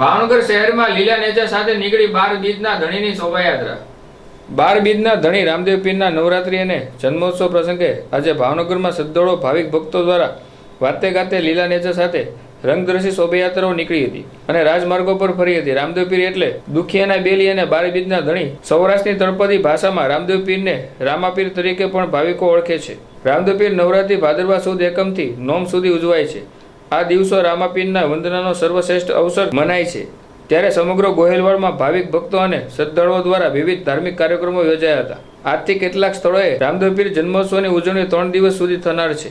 ભાવનગર શહેરમાં લીલા નેજા સાથે નીકળી બાર બીજના ધણીની શોભાયાત્રા. બાર બીજના ધણી રામદેવ પીરના નવરાત્રિ અને જન્મોત્સવ પ્રસંગે આજે ભાવનગરમાં શ્રદ્ધાળુ ભાવિક ભક્તો દ્વારા વાતે ગાતે લીલા નેજા સાથે રંગદર્શી શોભાયાત્રાઓ નીકળી હતી અને રાજમાર્ગો પર ફરી હતી. રામદેવ પીર એટલે દુખિયાના બેલી અને બાર બીજના ધણી સૌરાષ્ટ્રની તળપદી ભાષામાં રામદેવ પીરને રામાપીર તરીકે પણ ભાવિકો ઓળખે છે. રામદેવ પીર નવરાત્રિ ભાદરવા સુદ એકમથી નોમ સુધી ઉજવાય છે. આ દિવસો રામાપીરના વંદનાનો સર્વશ્રેષ્ઠ અવસર મનાય છે. ત્યારે સમગ્ર ગોહિલવાડમાં ભાવિક ભક્તો અને શ્રદ્ધાળુઓ દ્વારા વિવિધ ધાર્મિક કાર્યક્રમો યોજાયા હતા. આજથી કેટલાક સ્થળોએ રામદેવપીર જન્મોત્સવની ઉજવણી ત્રણ દિવસ સુધી થનાર છે.